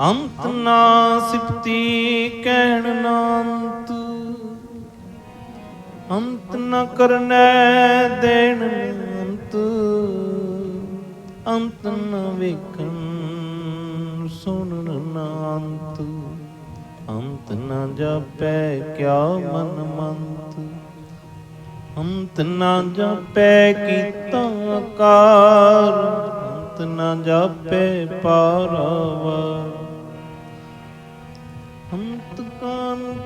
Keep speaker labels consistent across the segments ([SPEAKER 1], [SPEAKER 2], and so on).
[SPEAKER 1] ਅੰਤ ਨਾ ਸਿਫਤੀ ਕਹਿਣ ਨਾ ਅੰਤ ਨਾ ਨ ਕਰਨੈ ਦੇਣ ਅੰਤ ਅੰਤ ਨਾ ਵੇਖਣ ਸੁਣਨ ਨਾ ਅੰਤ ਅੰਤ ਜਾਪੈ ਕਿਆ ਮਨ ਮੰਤ, ਅੰਤ ਨਾ ਜਾਪੈ ਕੀਤਾ ਕਾਰ ਅੰਤ ਨਾ ਜਾਪੈ ਪਾਰਾਵਾ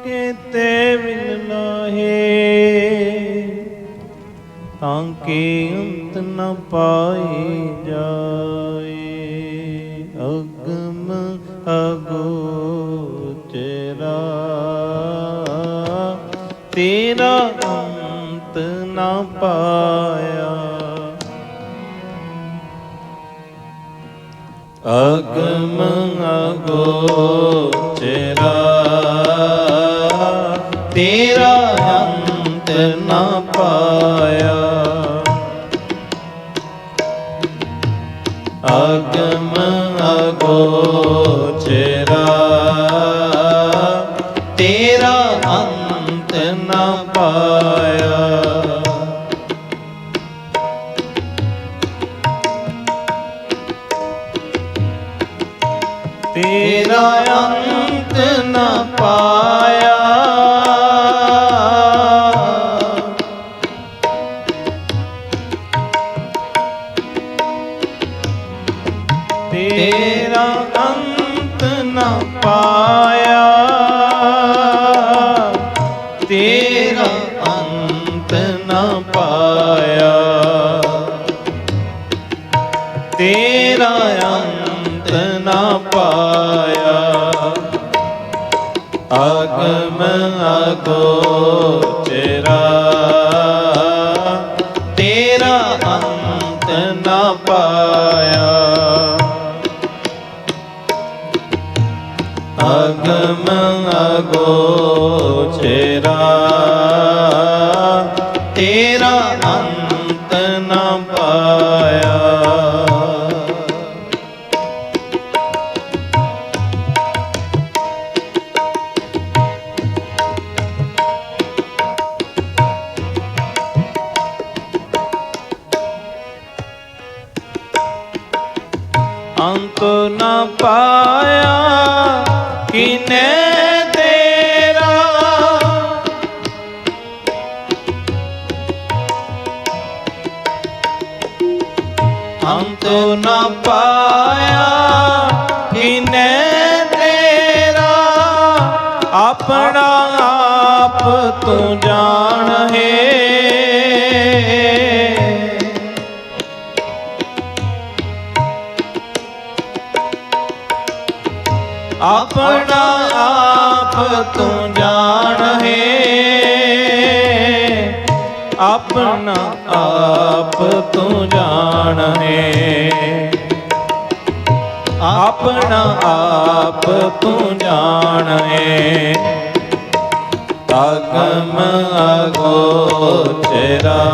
[SPEAKER 1] ਕਾਨ ਤੇ ਵਿਨ ਲਾਹੇ ਤਾਂ ਕਿ ਅੰਤ ਨ ਪਾਏ ਜਾਏ। ਅਗਮ ਅਗੋਚਰਾ ਤੇਰਾ ਅੰਤ ਨ ਪਾਇਆ। ਅਗਮ ਅਗੋਚਰਾ ਪਾਇਆ। ਤੇਰਾ ਅੰਤ ਨ ਪਾਇਆ। ਤੇਰਾ ਅੰਤ ਨ ਪਾਇਆ। ਅਗਮ ਅਗੋਚਰਾ ਤੇਰਾ ਅੰਤ ਨਾ ਪਾਇਆ ਅਗਮ ਅਗੋਚਰਾ ਤੇਰਾ ਅੰਤ ਨਾ ਪਾਇਆ ਨਾ ਪਾਇਆ ਕਿਨੇ ਤੇਰਾ? ਹਮ ਅੰਤ ਨਾ ਪਾਇਆ ਕਿਨੇ ਤੇਰਾ? ਆਪਣਾ ਆਪ ਤੂੰ ਜਾਣ ਆਪਣਾ ਆਪ ਤੂੰ ਜਾਣ ਹੈ। ਆਪਣਾ ਆਪ ਤੂੰ ਜਾਣ ਹੈ। ਆਪਣਾ ਆਪ ਤੂੰ ਜਾਣ ਹੈ। ਅਗਮ ਅਗੋਚਰਾ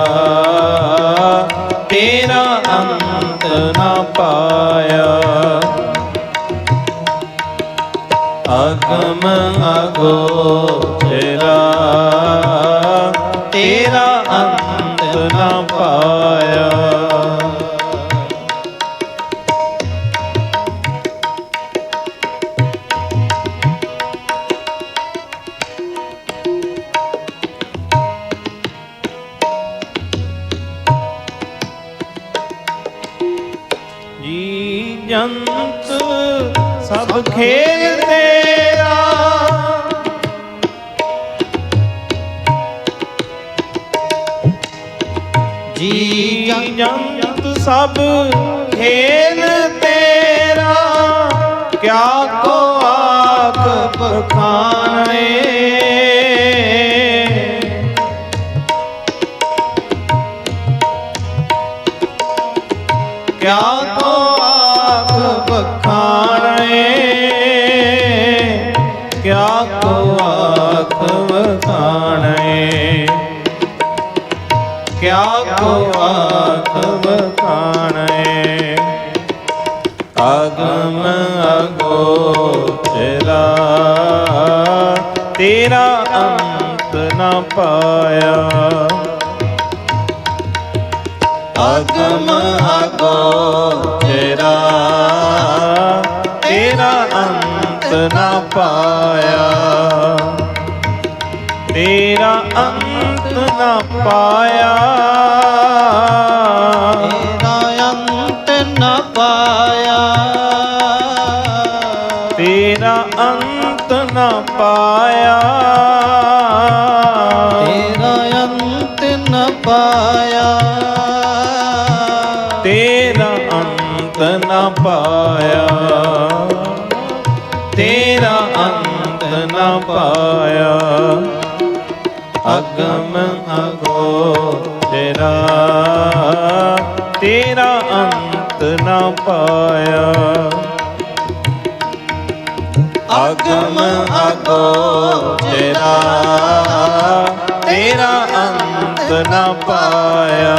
[SPEAKER 1] ਤੇਰਾ ਅੰਤ ਨਾ ਪਾਇਆ। ਅਗਮ ਅਗੋਚਰਾ ਤੇਰਾ ਅੰਤ ਨਾ ਪਾਇਆ। ਜੀ ਜੰਤ ਸਭ ਖੇਲ ਜੰਤ ਸਭ ਖੇਲ ਤੇਰਾ। ਕਿਆ ਕੋ ਆਖ ਬਖਾਨੇ ਕਿਆ ਕੋ ਆਖ ਬਖਾਣੇ ਕਿਆ ਕੋ ਆਖ ਬਖਾਣੇ ਕਿਆ ਕੋ ਆਖ ਪਾਇਆ। ਅਗਮ ਅਗੋਚਰਾ ਤੇਰਾ ਅੰਤ ਨਾ ਪਾਇਆ। ਤੇਰਾ ਅੰਤ ਨਾ ਪਾਇਆ।
[SPEAKER 2] ਤੇਰਾ ਅੰਤ ਨ ਪਾਇਆ।
[SPEAKER 1] ਤੇਰਾ ਅੰਤ ਨਾ ਪਾਇਆ।
[SPEAKER 2] ਨ
[SPEAKER 1] ਤੇਰਾ ਅੰਤ ਨਾ ਪਾਇਆ। ਤੇਰਾ ਅੰਤ ਨਾ ਪਾਇਆ। ਅਗਮ ਅਗੋਚਰਾ ਤੇਰਾ ਤੇਰਾ ਅੰਤ ਨਾ ਪਾਇਆ। ਅਗਮ ਅਗੋਚਰਾ ਤੇਰਾ ਅੰਤ ਨਾ ਪਾਇਆ।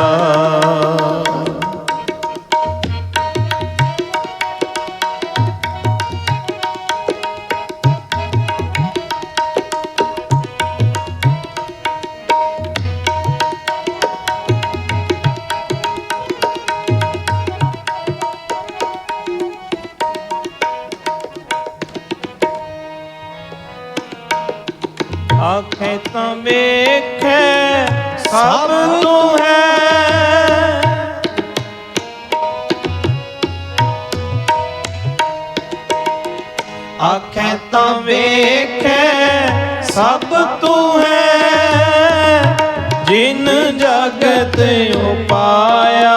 [SPEAKER 1] ਆਖੇ ਤਾਂ ਵੇਖੇ ਸਭ ਤੂੰ ਹੈ ਆਖੇ ਤਾਂ ਵੇਖੇ ਸਭ ਤੂੰ ਹੈ ਜਿਨ ਜਗਤ ਉਪਾਇਆ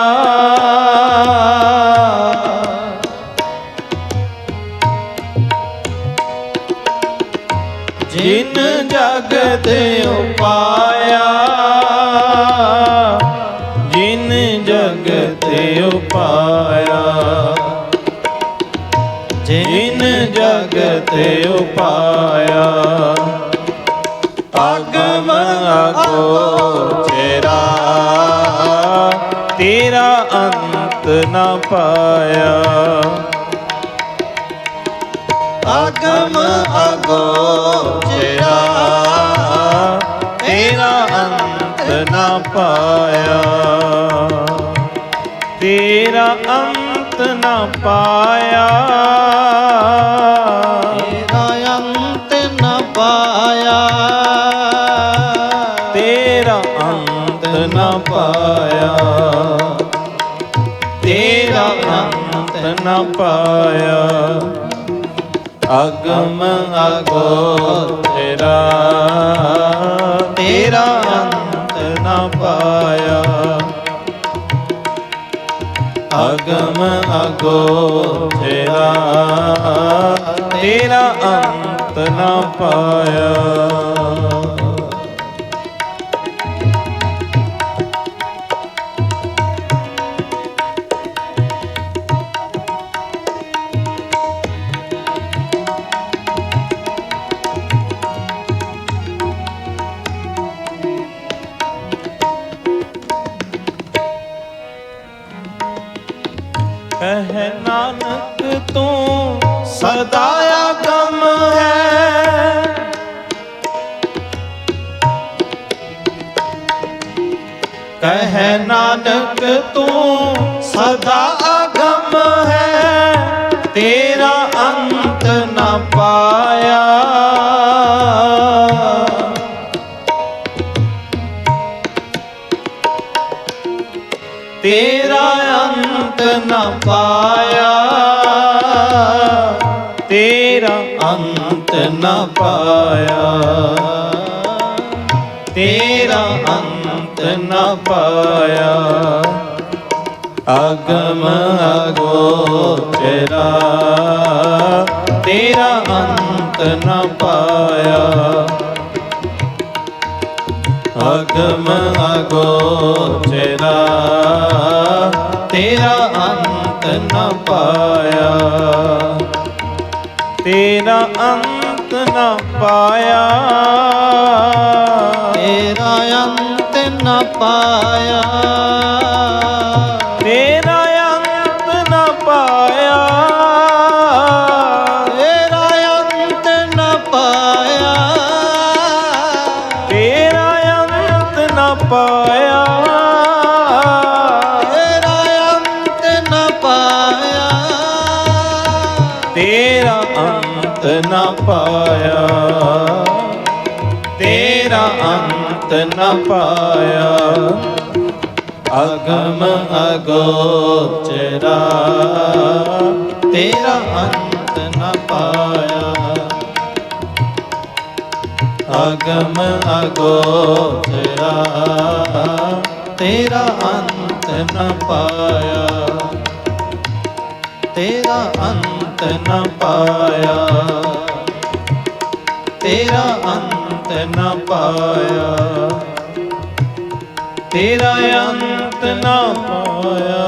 [SPEAKER 1] ਜਿਨ ਜਗਤ ਉਪਾਇਆ ਜਿਨ ਜਗਤ ਉਪਾਇਆ। ਅਗਮ ਅਗੋਚਰਾ ਤੇਰਾ ਅੰਤ ਨਾ ਪਾਇਆ। ਅਗਮ ਅਗੋਚਰਾ ਤੇਰਾ ਅੰਤ ਨਾ ਪਾਇਆ। ਤੇਰਾ ਅੰਤ ਨਾ ਪਾਇਆ।
[SPEAKER 2] ਨਾ ਪਾਇਆ।
[SPEAKER 1] ਅਗਮ ਅਗੋਚਰਾ ਤੇਰਾ। ਅੰਤ ਨਾ ਪਾਇਆ। ਅਗਮ ਅਗੋਚਰਾ ਤੇਰਾ ਅੰਤ ਨਾ ਪਾਇਆ। ਕਹਿ ਨਾਨਕ ਤੂੰ ਸਦਾ ਆਗਮ ਹੈ। ਕਹਿ ਨਾਨਕ ਤੂੰ ਸਦਾ ਨਾ ਪਾਇਆ। ਤੇਰਾ ਅੰਤ ਨਾ ਪਾਇਆ। ਅਗਮ ਅਗੋਚਰਾ। ਤੇਰਾ ਅੰਤ ਨਾ ਪਾਇਆ। ਅਗਮ ਅਗੋਚਰਾ। ਤੇਰਾ ਅੰਤ ਨਾ ਪਾਇਆ। ਤੇਰਾ ਅੰਤ
[SPEAKER 2] ਅੰਤ ਨ ਪਾਇਆ।
[SPEAKER 1] ਤੇਰਾ ਅੰਤ ਨਾ ਪਾਇਆ। ਅੰਤ ਨ ਪਾਇਆ। ਅਗਮ ਅਗੋਚਰਾ।
[SPEAKER 2] ਤੇਰਾ ਅੰਤ ਨ ਪਾਇਆ।
[SPEAKER 1] ਅਗਮ ਅਗੋਚਰਾ।
[SPEAKER 2] ਤੇਰਾ ਅੰਤ ਨ ਪਾਇਆ। ਤੇਰਾ ਅੰਤ ਨ ਪਾਇਆ। ਤੇਰਾ ਅੰਤ ਨ ਪਾਇਆ।
[SPEAKER 1] ਤੇਰਾ ਅੰਤ ਨਾ ਪਾਇਆ।